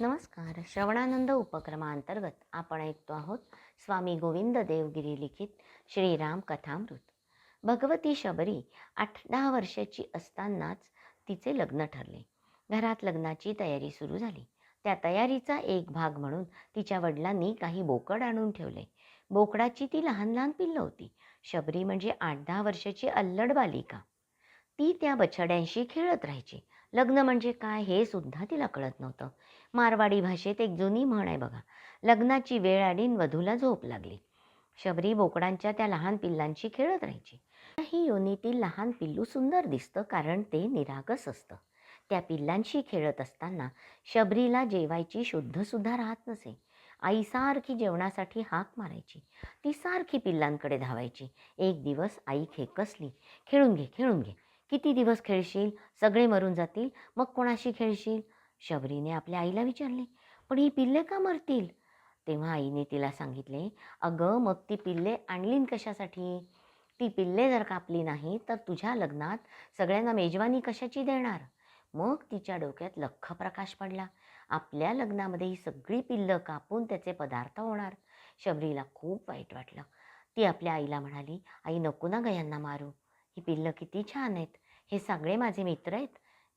नमस्कार. श्रवणानंद उपक्रमांतर्गत आपण ऐकतो आहोत स्वामी गोविंद देवगिरी लिखित श्रीराम कथामृत. भगवती शबरी आठ दहा वर्षाची असतानाच तिचे लग्न ठरले. घरात लग्नाची तयारी सुरू झाली. त्या तयारीचा एक भाग म्हणून तिच्या वडिलांनी काही बोकड आणून ठेवले. बोकडाची ती लहान लहान पिल्लं होती. शबरी म्हणजे आठ दहा वर्षाची अल्लड बालिका. ती त्या बछड्यांशी खेळत राहायची. लग्न म्हणजे काय हे सुद्धा तिला कळत नव्हतं. मारवाडी भाषेत एक जुनी म्हण आहे बघा लग्नाची वेळ आली वधूला झोप लागली. शबरी बोकडांच्या त्या लहान पिल्लांशी खेळत राहायची. ही योनीतील लहान पिल्लू सुंदर दिसतं कारण ते निरागस असतं. त्या पिल्लांशी खेळत असताना शबरीला जेवायची शुद्धसुद्धा राहत नसे. आई सारखी जेवणासाठी हाक मारायची. ती सारखी पिल्लांकडे धावायची. एक दिवस आई खेकसली खेळून घे खेळून घे. किती दिवस खेळशील? सगळे मरून जातील. मग कोणाशी खेळशील? शबरीने आपल्या आईला विचारले. पण ही पिल्ले का मरतील? तेव्हा आईने तिला सांगितले अगं मग ती पिल्ले आणलीन कशासाठी? ती पिल्ले जर कापली नाही तर तुझ्या लग्नात सगळ्यांना मेजवानी कशाची देणार? मग तिच्या डोक्यात लख्ख प्रकाश पडला. आपल्या लग्नामध्ये ही सगळी पिल्लं कापून त्याचे पदार्थ होणार. शबरीला खूप वाईट वाटलं. ती आपल्या आईला म्हणाली आई नको ना गयांना मारू. ही पिल्लं किती छान आहेत. हे सगळे माझे मित्र आहेत.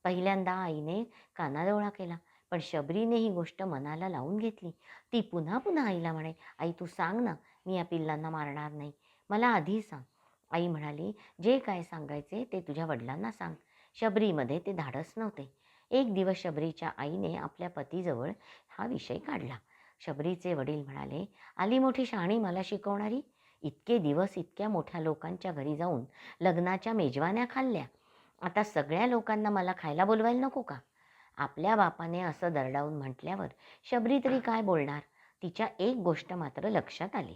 पहिल्यांदा आईने कानाडोळा केला पण शबरीने ही गोष्ट मनाला लावून घेतली. ती पुन्हा पुन्हा आईला म्हणे आई तू सांग ना मी या पिल्लांना मारणार नाही. मला आधी सांग. आई म्हणाली जे काय सांगायचे ते तुझ्या वडिलांना सांग. शबरीमध्ये ते धाडस नव्हते. एक दिवस शबरीच्या आईने आपल्या पतीजवळ हा विषय काढला. शबरीचे वडील म्हणाले आली मोठी शहाणी मला शिकवणारी? इतके दिवस इतक्या मोठ्या लोकांच्या घरी जाऊन लग्नाच्या मेजवान्या खाल्ल्या. आता सगळ्या लोकांना मला खायला बोलवायला नको का? आपल्या बापाने असं दरडावून म्हटल्यावर शबरी तरी काय बोलणार? तिच्या एक गोष्ट मात्र लक्षात आली.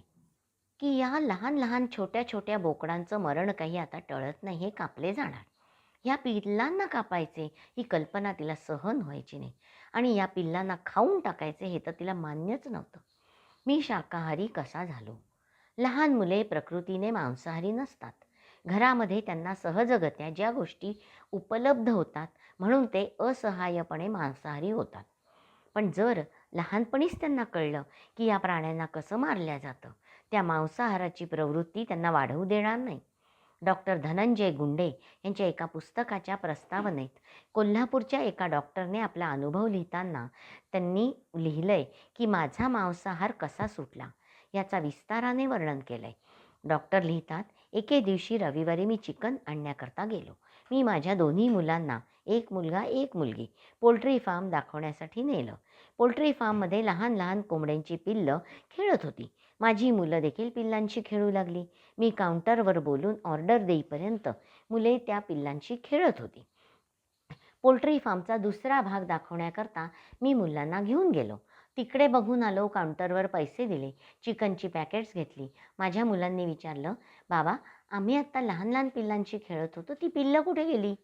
की या लहान लहान छोट्या छोट्या बोकडांचं मरण काही आता टळत नाही हे कापले जाणार. या पिल्लांना कापायचे ही कल्पना तिला सहन व्हायची नाही. आणि या पिल्लांना खाऊन टाकायचे हे तर तिला मान्यच नव्हतं. मी शाकाहारी कसा झालो? लहान मुले प्रकृतीने मांसाहारी नसतात. घरामध्ये त्यांना सहजगत्या ज्या गोष्टी उपलब्ध होतात म्हणून ते असहाय्यपणे मांसाहारी होतात. पण जर लहानपणीच त्यांना कळलं की या प्राण्यांना कसं मारल्या जातं त्या मांसाहाराची प्रवृत्ती त्यांना वाढवू देणार नाही. डॉक्टर धनंजय गुंडे यांच्या एका पुस्तकाच्या प्रस्तावनेत कोल्हापूरच्या एका डॉक्टरने आपला अनुभव लिहिताना त्यांनी लिहिलं आहे की माझा मांसाहार कसा सुटला याचा विस्ताराने वर्णन केलं आहे डॉक्टर लिहितात एके दिवशी रविवारी मी चिकन आणण्याकरता गेलो. मी माझ्या दोन्ही मुलांना एक मुलगा एक मुलगी पोल्ट्री फार्म दाखवण्यासाठी नेलं. पोल्ट्री फार्ममध्ये लहान लहान कोंबड्यांची पिल्लं खेळत होती. माझी मुलं देखील पिल्लांशी खेळू लागली. मी काउंटरवर बोलून ऑर्डर देईपर्यंत मुले त्या पिल्लांशी खेळत होती. पोल्ट्री फार्मचा दुसरा भाग दाखवण्याकरता मी मुलांना घेऊन गेलो. तिकडे बघून आलो काउंटरवर पैसे दिले चिकनची पॅकेट्स घेतली. माझ्या मुलांनी विचारलं बाबा आम्ही आत्ता लहान लहान पिल्लांशी खेळत होतो ती पिल्लं कुठे गेली?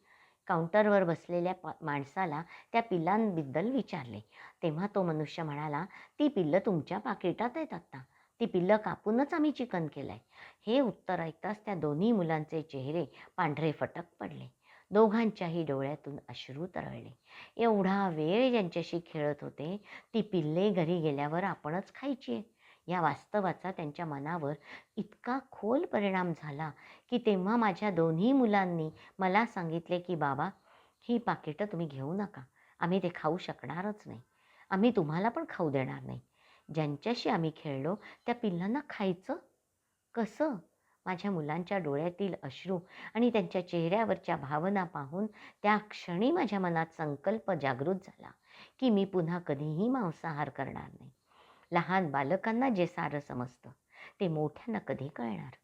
काउंटरवर बसलेल्या पा माणसाला त्या पिल्लांबद्दल विचारले. तेव्हा तो मनुष्य म्हणाला ती पिल्लं तुमच्या पाकिटात आहेत आत्ता. ती पिल्लं कापूनच आम्ही चिकन केलं आहे हे उत्तर ऐकताच त्या दोन्ही मुलांचे चेहरे पांढरे फटक पडले. दोघांच्याही डोळ्यातून अश्रू तरळले. एवढा वेळ ज्यांच्याशी खेळत होते ती पिल्ले घरी गेल्यावर आपणच खायची. आहे या वास्तवाचा त्यांच्या मनावर इतका खोल परिणाम झाला की तेव्हा माझ्या दोन्ही मुलांनी मला सांगितले की बाबा ही पाकिटं तुम्ही घेऊ नका. आम्ही ते खाऊ शकणारच नाही. आम्ही तुम्हाला पण खाऊ देणार नाही. ज्यांच्याशी आम्ही खेळलो त्या पिल्लांना खायचं? कसं? माझ्या मुलांच्या डोळ्यातील अश्रू आणि त्यांच्या चेहऱ्यावरच्या भावना पाहून त्या क्षणी माझ्या मनात संकल्प जागृत झाला की मी पुन्हा कधीही मांसाहार करणार नाही. लहान बालकांना जे सारं समजतं ते मोठ्यांना कधी कळणार?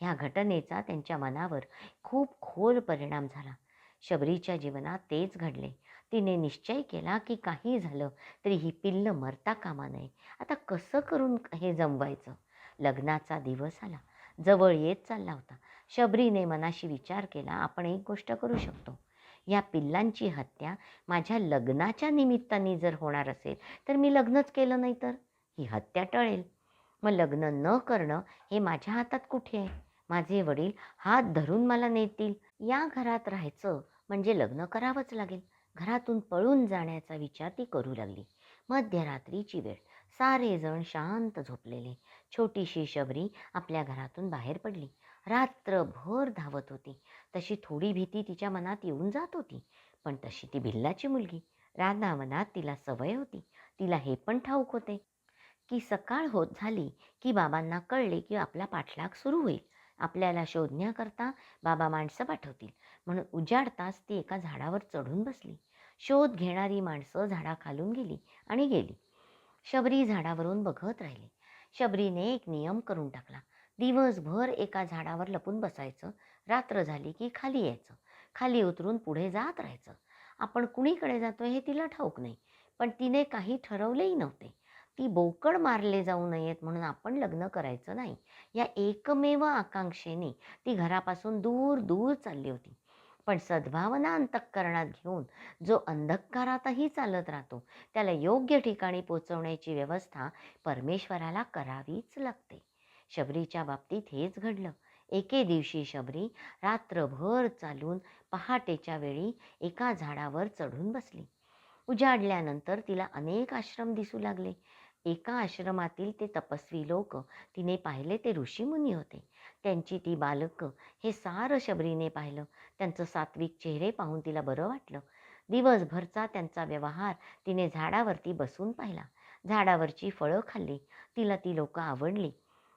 ह्या घटनेचा त्यांच्या मनावर खूप खोल परिणाम झाला. शबरीच्या जीवनात तेच घडले. तिने निश्चय केला की काही झालं तरी ही पिल्लं मरता कामा नये. आता कसं करून हे जमवायचं? लग्नाचा दिवस आला. जवळ येत चालला होता. शबरीने मनाशी विचार केला आपण एक गोष्ट करू शकतो. या पिल्लांची हत्या माझ्या लग्नाच्या निमित्ताने जर होणार असेल तर मी लग्नच केलं नाही तर? ही हत्या टळेल. मग लग्न न करणं हे माझ्या हातात कुठे आहे? माझे वडील हात धरून मला नेतील. या घरात राहायचं म्हणजे लग्न करावंच लागेल. घरातून पळून जाण्याचा विचार ती करू लागली. मध्यरात्रीची वेळ. सारेजण शांत झोपलेले. छोटीशी शबरी आपल्या घरातून बाहेर पडली. रात्रभर धावत होती. तशी थोडी भीती तिच्या मनात येऊन जात होती. पण तशी ती भिल्लाची मुलगी. रानावनात तिला सवय होती. तिला हे पण ठाऊक होते की सकाळ होत झाली की बाबांना कळले की आपला पाठलाग सुरू होईल. आपल्याला शोधण्याकरता बाबा माणसं पाठवतील. म्हणून उजाडताच ती एका झाडावर चढून बसली. शोध घेणारी माणसं झाडाखालून गेली आणि गेली. शबरी झाडावरून बघत राहिली. शबरीने एक नियम करून टाकला. दिवसभर एका झाडावर लपून बसायचं. रात्र झाली की खाली यायचं. खाली उतरून पुढे जात राहायचं. आपण कुणीकडे जातो हे तिला ठाऊक नाही. पण तिने काही ठरवलेही नव्हते. ती बोकड मारले जाऊ नयेत म्हणून आपण लग्न करायचं नाही. या एकमेव आकांक्षेने ती घरापासून दूर दूर चालली होती. पण सद्भावना अंतःकरणात घेऊन जो अंधकारातही चालत राहतो त्याला योग्य ठिकाणी पोचवण्याची व्यवस्था परमेश्वराला करावीच लागते. शबरीच्या बाबतीत हेच घडलं. एके दिवशी शबरी रात्रभर चालून पहाटेच्या वेळी एका झाडावर चढून बसली. उजाडल्यानंतर तिला अनेक आश्रम दिसू लागले. एका आश्रमातील ते तपस्वी लोक तिने पाहिले ते ऋषीमुनी होते. त्यांची ती बालकं हे सारं शबरीने पाहिलं. त्यांचं सात्विक चेहरे पाहून तिला बरं वाटलं. दिवसभरचा त्यांचा व्यवहार तिने झाडावरती बसून पाहिला. झाडावरची फळं खाल्ली. तिला ती लोकं आवडली.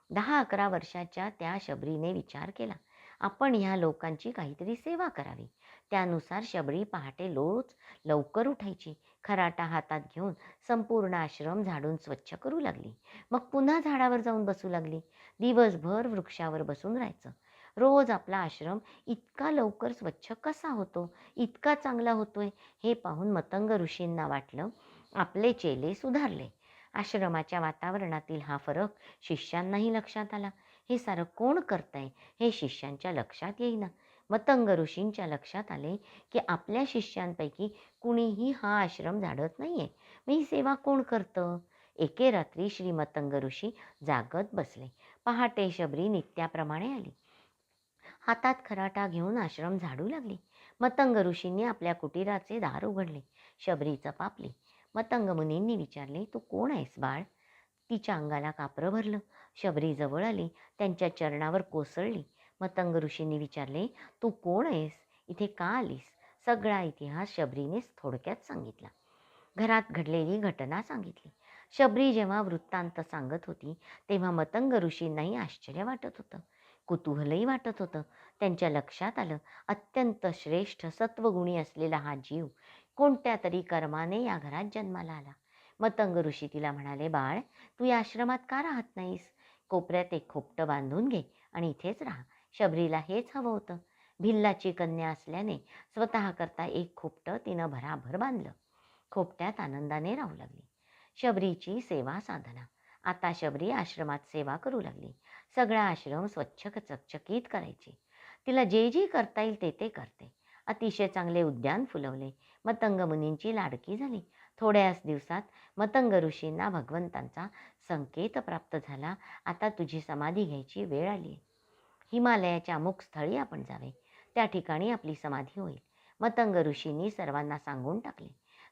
दहा अकरा वर्षाच्या त्या शबरीने विचार केला. आपण ह्या लोकांची काहीतरी सेवा करावी. त्यानुसार शबरी पहाटे लोच लवकर उठायची. खराटा हातात घेऊन संपूर्ण आश्रम झाडून स्वच्छ करू लागली. मग पुन्हा झाडावर जाऊन बसू लागली. दिवसभर वृक्षावर बसून राहायचं. रोज आपला आश्रम इतका लवकर स्वच्छ कसा होतो? इतका चांगला होतोय? हे पाहून मतंग ऋषींना वाटलं आपले चेले सुधारले. आश्रमाच्या वातावरणातील हा फरक शिष्यांनाही लक्षात आला. हे सारं कोण करतंय? हे शिष्यांच्या लक्षात येईना. मतंग ऋषींच्या लक्षात आले की आपल्या शिष्यांपैकी कुणीही हा आश्रम झाडत नाही मग ही सेवा कोण करतं? एके रात्री श्री मतंग ऋषी जागत बसले. पहाटे शबरी नित्याप्रमाणे आली. हातात खराटा घेऊन आश्रम झाडू लागली. मतंग ऋषींनी आपल्या कुटीराचे दार उघडले. शबरी चपापली. मतंग मुनींनी विचारले तू कोण आहेस बाळ? तिच्या अंगाला कापरं भरलं. शबरी जवळ आली. त्यांच्या चरणावर कोसळली. मतंग ऋषींनी विचारले तू कोण आहेस? इथे का आलीस? सगळा इतिहास शबरीनेच थोडक्यात सांगितला. घरात घडलेली घटना सांगितली. शबरी जेव्हा वृत्तांत सांगत होती तेव्हा मतंग ऋषींनाही आश्चर्य वाटत होतं. कुतूहलही वाटत होतं. त्यांच्या लक्षात आलं अत्यंत श्रेष्ठ सत्वगुणी असलेला हा जीव कोणत्या तरी कर्माने या घरात जन्माला आला. मतंग ऋषी तिला म्हणाले बाळ तू या आश्रमात का राहत नाहीस? कोपऱ्यात एक खोपटं बांधून घे आणि इथेच राहा. शबरीला हेच हवं होतं. भिल्लाची कन्या असल्याने स्वतः करता एक खोपटं तिनं भराभर बांधलं. खोपट्यात आनंदाने राहू लागली. शबरीची सेवा साधना. आता शबरी आश्रमात सेवा करू लागली. सगळा आश्रम स्वच्छ चकचकीत करायची. तिला जे जे करता येईल ते ते करते. अतिशय चांगले उद्यान फुलवले. मतंग मुनींची लाडकी झाली. थोड्याच दिवसात मतंग ऋषींना भगवंतांचा संकेत प्राप्त झाला. आता तुझी समाधी घ्यायची वेळ आली आहे हिमालयाच्या अमुक स्थळी आपण जावे. त्या ठिकाणी आपली समाधी होईल. मतंग ऋषींनी सर्वांना सांगून टाकले.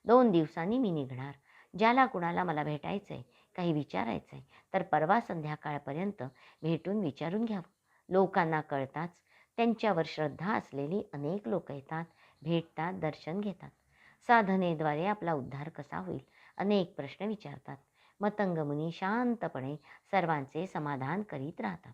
दोन दिवसांनी मी निघणार. ज्याला कुणाला मला भेटायचं आहे काही विचारायचं आहे तर परवा संध्याकाळपर्यंत भेटून विचारून घ्यावं. लोकांना कळताच त्यांच्यावर श्रद्धा असलेली अनेक लोक येतात भेटतात दर्शन घेतात. साधनेद्वारे आपला उद्धार कसा होईल? अनेक प्रश्न विचारतात. मतंगमुनी शांतपणे सर्वांचे समाधान करीत राहतात.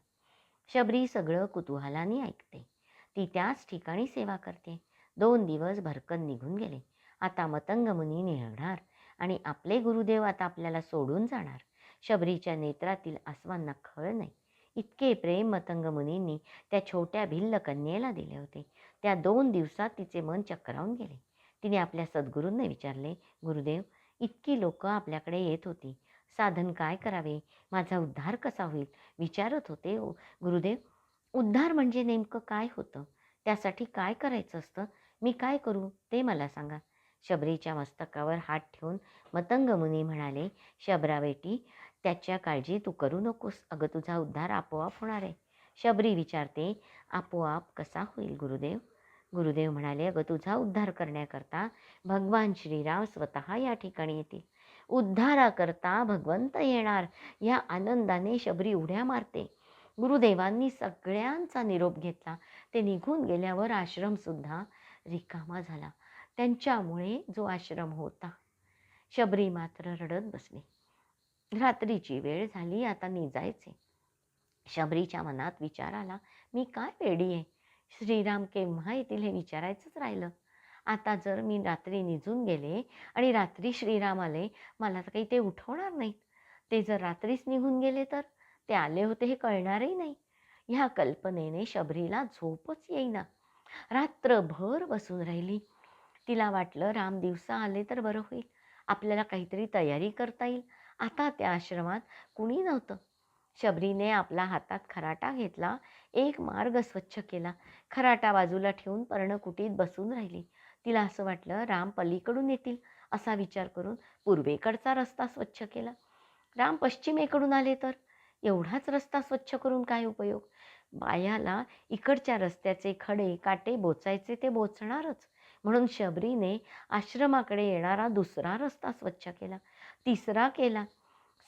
शबरी सगळं कुतूहलाने ऐकते. ती त्याच ठिकाणी सेवा करते. दोन दिवस भरकन निघून गेले. आता मतंग मुनी निघणार आणि आपले गुरुदेव आता आपल्याला सोडून जाणार. शबरीच्या नेत्रातील आसवांना खळ नाही. इतके प्रेम मतंग मुनींनी त्या छोट्या भिल्ल कन्येला दिले होते. त्या दोन दिवसात तिचे मन चक्रावून गेले. तिने आपल्या सद्गुरूंना विचारले गुरुदेव इतकी लोकं आपल्याकडे येत होती. साधन काय करावे? माझा उद्धार कसा होईल? विचारत होते "ओ, गुरुदेव उद्धार म्हणजे नेमकं काय होतं? त्यासाठी काय करायचं असतं? मी काय करू? ते मला सांगा. शबरीच्या मस्तकावर हात ठेवून मतंगमुनी म्हणाले शबरावेटी त्याच्या काळजी तू करू नकोस. अगं तुझा उद्धार आपोआप होणार आहे. शबरी विचारते आपोआप कसा होईल गुरुदेव? गुरुदेव म्हणाले अगं तुझा उद्धार करण्याकरता भगवान श्रीराम स्वतः या ठिकाणी येतील. उद्धाराकरता भगवंत येणार. या आनंदाने शबरी उड्या मारते. गुरुदेवांनी सगळ्यांचा निरोप घेतला. ते निघून गेल्यावर आश्रमसुद्धा रिकामा झाला. त्यांच्यामुळे जो आश्रम होता. शबरी मात्र रडत बसली. रात्रीची वेळ झाली आता निजायचे. शबरीच्या मनात विचार आला मी काय वेडी आहे? श्रीराम केव्हा येतील हे विचारायचंच राहिलं. आता जर मी रात्री निजून गेले आणि रात्री श्रीराम आले मला तर काही ते उठवणार नाहीत. ते जर रात्रीच निघून गेले तर? ते आले होते हे कळणारही नाही. ह्या कल्पनेने शबरीला झोपच येईना. रात्रभर बसून राहिली. तिला वाटलं राम दिवसा आले तर बरं होईल. आपल्याला काहीतरी तयारी करता येईल. आता त्या आश्रमात कुणी नव्हतं. शबरीने आपला हातात खराटा घेतला. एक मार्ग स्वच्छ केला. खराटा बाजूला ठेवून पर्णकुटीत बसून राहिली. तिला असं वाटलं राम पलीकडून येतील असा विचार करून पूर्वेकडचा रस्ता स्वच्छ केला. राम पश्चिमेकडून आले तर? एवढाच रस्ता स्वच्छ करून काय उपयोग? बायाला इकडच्या रस्त्याचे खडे काटे बोचायचे ते बोचणारच. म्हणून शबरीने आश्रमाकडे येणारा दुसरा रस्ता स्वच्छ केला. तिसरा केला.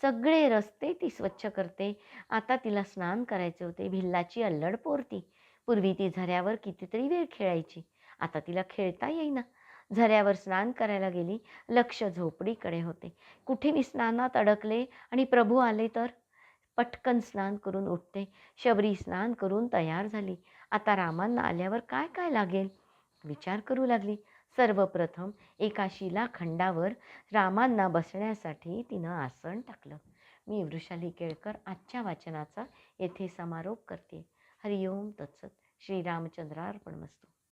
सगळे रस्ते ती स्वच्छ करते. आता तिला स्नान करायचे होते. भिल्लाची अल्लड पोरती. पूर्वी ती झऱ्यावर कितीतरी वेळ खेळायची. आता तिला खेळता येईना. झऱ्यावर स्नान करायला गेली लक्ष झोपडीकडे होते. कुठे मी स्नानात अडकले आणि प्रभू आले तर? पटकन स्नान करून उठते. शबरी स्नान करून तयार झाली. आता रामांना आल्यावर काय काय लागेल? विचार करू लागली. सर्वप्रथम एका शिलाखंडावर रामांना बसण्यासाठी तिनं आसन टाकलं. मी वृषाली केळकर आजच्या वाचनाचा येथे समारोप करते. हरिओम तत्सत. श्रीरामचंद्रार्पण मस्तू.